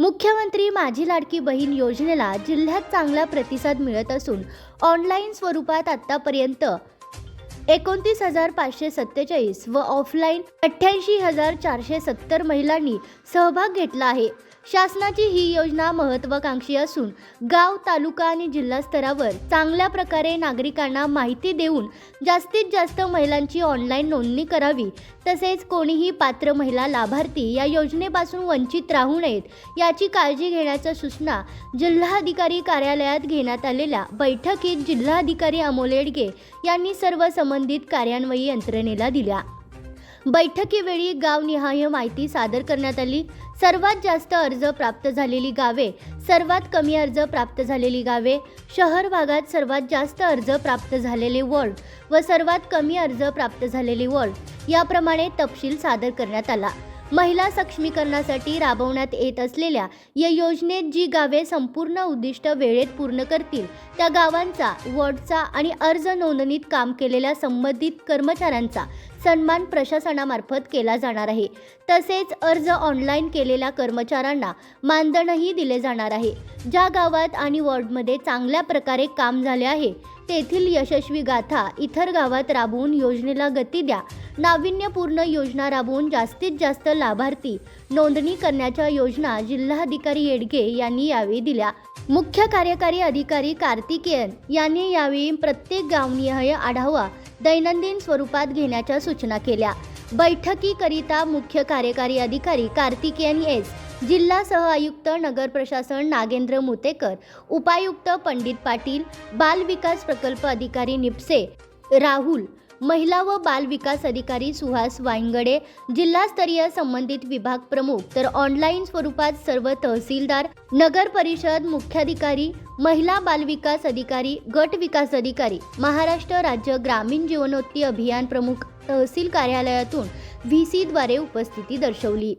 मुख्यमंत्री माझी लाडकी बहीण योजनेला जिल्ह्यात चांगला प्रतिसाद मिळत असून ऑनलाईन स्वरूपात आत्तापर्यंत एकोणतीस हजार पाचशे सत्तेचाळीस व ऑफलाईन अठ्ठ्याऐंशी हजार चारशे सत्तर महिलांनी सहभाग घेतला आहे. शासनाची ही योजना महत्त्वाकांक्षी असून गाव तालुका आणि जिल्हा स्तरावर चांगल्या प्रकारे नागरिकांना माहिती देऊन जास्तीत जास्त महिलांची ऑनलाईन नोंदणी करावी. तसेच कोणीही पात्र महिला लाभार्थी या योजनेपासून वंचित राहू नयेत याची काळजी घेण्याच्या सूचना जिल्हाधिकारी कार्यालयात घेण्यात आलेल्या बैठकीत जिल्हाधिकारी अमोल येडगे यांनी सर्व संबंधित कार्यान्वयी यंत्रणेला दिल्या. बैठकीवेळी गावनिहाय माहिती सादर करण्यात आली. सर्वात जास्त अर्ज प्राप्त झालेली गावे सर्वात कमी अर्ज प्राप्त झालेली गावे शहर भागात सर्वात जास्त अर्ज प्राप्त झालेले वॉर्ड व सर्वात कमी अर्ज प्राप्त झालेले वॉर्ड याप्रमाणे तपशील सादर करण्यात आला. महिला सक्षमीकरणासाठी राबवण्यात येत असलेल्या या योजनेत जी गावे संपूर्ण उद्दिष्ट वेळेत पूर्ण करतील त्या गावांचा वॉर्डचा आणि अर्ज नोंदणीत काम केलेल्या संबंधित कर्मचाऱ्यांचा सन्मान प्रशासनामार्फत केला जाणार आहे. तसेच अर्ज ऑनलाईन केलेल्या कर्मचाऱ्यांना मानधनही दिले जाणार आहे. ज्या गावात आणि वॉर्डमध्ये चांगल्या प्रकारे काम झाले आहे तेथील यशस्वी गाथा इतर गावात राबवून योजनेला गती द्या. नाविन्यपूर्ण योजना राबवून जास्तीत जास्त लाभार्थी नोंदणी करण्याच्या योजना जिल्हाधिकारी येडगे यांनी यावेळी दिल्या. मुख्य कार्यकारी अधिकारी कार्तिकेयन यांनी यावेळी प्रत्येक गावनिहाय आढावा दैनंदिन स्वरूपात घेण्याच्या सूचना केल्या. बैठकीकरिता मुख्य कार्यकारी अधिकारी कार्तिकेयन एस जिल्हा सह आयुक्त नगर प्रशासन नागेंद्र मुतेकर उपायुक्त पंडित पाटील बाल विकास प्रकल्प अधिकारी निपसे राहुल महिला व बाल विकास अधिकारी सुहास वायंगडे जिल्हास्तरीय संबंधित विभाग प्रमुख तर ऑनलाईन स्वरूपात सर्व तहसीलदार नगर परिषद मुख्याधिकारी महिला बाल विकास अधिकारी गट विकास अधिकारी महाराष्ट्र राज्य ग्रामीण जीवनोत्ती अभियान प्रमुख तहसील कार्यालयातून व्ही सीद्वारे उपस्थिती दर्शवली.